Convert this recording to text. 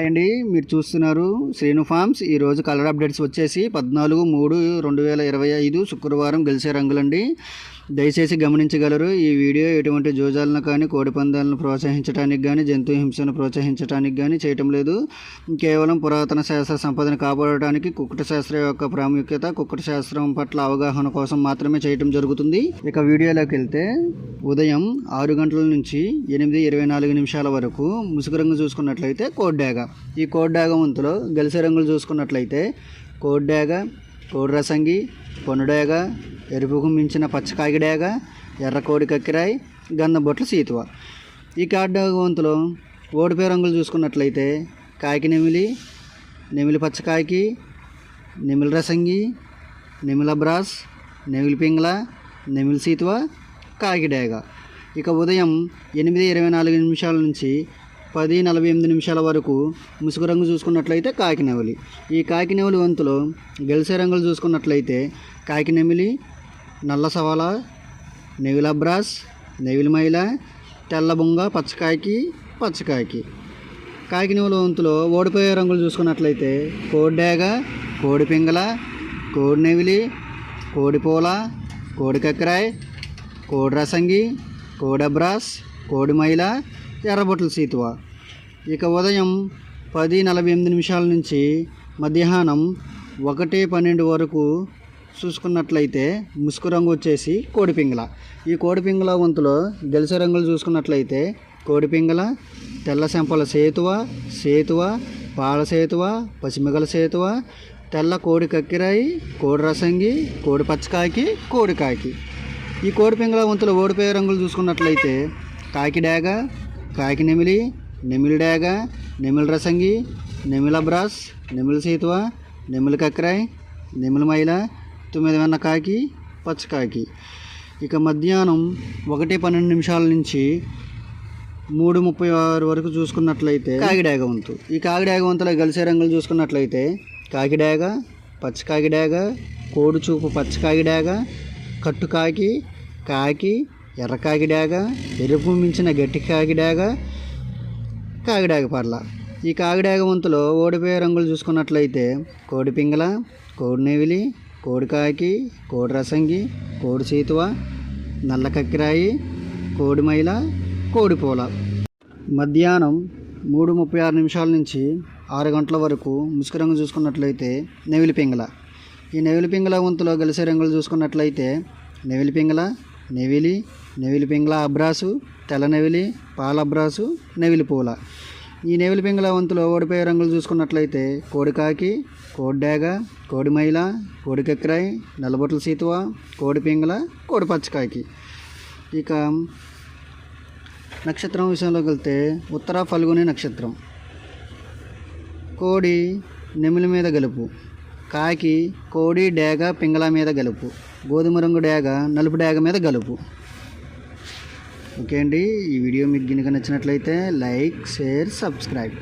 Hi అండి. మీరు చూస్తున్నారు శ్రీను ఫార్మ్స్. ఈరోజు కలర్ అప్డేట్స్ వచ్చేసి పద్నాలుగు మూడు రెండు వేల ఇరవై ఐదు శుక్రవారం గెలిచే రంగులండి. దయచేసి గమనించగలరు ఈ వీడియో ఎటువంటి జోజాలను కానీ కోడి పందాలను ప్రోత్సహించడానికి కానీ జంతు హింసను ప్రోత్సహించడానికి కానీ చేయటం లేదు. కేవలం పురాతన శాస్త్ర సంపదను కాపాడటానికి కుక్కట శాస్త్రం యొక్క ప్రాముఖ్యత కుక్కట శాస్త్రం పట్ల అవగాహన కోసం మాత్రమే చేయటం జరుగుతుంది. ఇక వీడియోలోకి వెళ్తే ఉదయం ఆరు గంటల నుంచి ఎనిమిది ఇరవై నాలుగు నిమిషాల వరకు ముసుగు రంగు చూసుకున్నట్లయితే కోడ్డాగా ఈ కోడ్డాగ వంతులో గెలిసే రంగులు చూసుకున్నట్లయితే కోడ్డాగ కోడి రసంగి ఎరుపుకు మించిన పచ్చకాగిడేగ ఎర్ర కోడి కక్కిరాయి గంధబొట్ల సీతువ. ఈ కాడ్డాగ వంతులో ఓడిపోయే రంగులు చూసుకున్నట్లయితే కాకి నెమిలి నెమిలి పచ్చకాయకి నెమిలి రసంగి నెమిల బ్రాస్ నెమిలి పింగళ నెమిలి సీతువ కాకిడాగ ఇక ఉదయం ఎనిమిది ఇరవై నాలుగు నిమిషాల నుంచి పది నలభై ఎనిమిది నిమిషాల వరకు ముసుగు రంగు చూసుకున్నట్లయితే కాకినెవలి ఈ కాకినవలి వంతులో గెలిసే రంగులు చూసుకున్నట్లయితే కాకినెమిలి నల్ల సవాల నెవిల బ్రాస్ నెవిలి మైల తెల్ల బొంగ పచ్చకాయకి పచ్చకాయకి. కాకినెవలి వంతులో ఓడిపోయే రంగులు చూసుకున్నట్లయితే కోడ్డాగ కోడి పింగళ కోడి నెవిలి కోడిపూల కోడి కక్కరాయ్ కోడి రసంగి కోడబ్రాస్ కోడి మైల ఎర్రబొట్ల సీతువ. ఇక ఉదయం పది నలభై ఎనిమిది నిమిషాల నుంచి మధ్యాహ్నం ఒకటి పన్నెండు వరకు చూసుకున్నట్లయితే ముసుగు రంగు వచ్చేసి కోడిపింగల ఈ కోడిపింగల వంతులో గెలిసే రంగులు చూసుకున్నట్లయితే కోడిపింగల తెల్ల సెంపల సేతువ సేతువ పాల సేతువ పసిమిగల సేతువ తెల్ల కోడి కక్కిరాయి కోడి రసంగి కోడి పచ్చకాయకి కోడికాయకి ఈ కోడిపింగల వంతులో ఓడిపోయే రంగులు చూసుకున్నట్లయితే కాకి కాకి నెమిలి నెమిలి డాగ నెమిలి రసంగి నెమిల బ్రాస్ నెమిలి సీతువ నెమిలి కక్రాయ్ నెమిలి మైల తొమ్మిది వెన్న కాకి పచ్చకాకి ఇక మధ్యాహ్నం ఒకటి పన్నెండు నిమిషాల నుంచి మూడు ముప్పై ఆరు వరకు చూసుకున్నట్లయితే కాకిడాగ వంతు. ఈ కాకిడాగ వంతులో గలిసే రంగులు చూసుకున్నట్లయితే కాకిడాగ పచ్చకాకిడాగ కోడుచూపు పచ్చకాకిడాగ కట్టుకాకి కాకి ఎర్ర కాగిడాగ ఎరుపు మించిన గట్టి కాకిడాగ కాగిడాగ పర్ల. ఈ కాగిడాగ వంతులో ఓడిపోయే రంగులు చూసుకున్నట్లయితే కోడి పింగళ కోడి నెవిలి కోడి కాకి కోడి రసంగి కోడి సీతువ నల్ల కక్కిరాయి కోడి మైల కోడి పూల. మధ్యాహ్నం మూడు ముప్పై ఆరు నిమిషాల నుంచి ఆరు గంటల వరకు ముసుగు రంగు చూసుకున్నట్లయితే నెవిలి పింగళ. ఈ నెవిలి పింగళ వంతులో గెలిసే రంగులు చూసుకున్నట్లయితే నెవిలి పింగళ నెవిలి నెవిలి పింగళ అబ్రాసు తెల్ల నెవిలి పాల అబ్రాసు నెవిలి పూల. ఈ నెవిలి పింగళ వంతులో ఓడిపోయే రంగులు చూసుకున్నట్లయితే కోడికాకి కోడిడాగ కోడి మైల కోడి నల్లబొట్ల సీతువ కోడి పింగళ కోడి పచ్చకాకి. ఇక నక్షత్రం విషయంలోకి వెళ్తే ఉత్తర ఫల్గుని నక్షత్రం. కోడి నెమిలి మీద గెలుపు. కాకి కోడి డేగ పింగళ మీద గెలుపు. గోధుమ రంగు డేగ నలుపు డేగ మీద గెలుపు. ఓకే అండి ఈ వీడియో మీకు గినక నచ్చినట్లయితే లైక్ షేర్ సబ్స్క్రైబ్.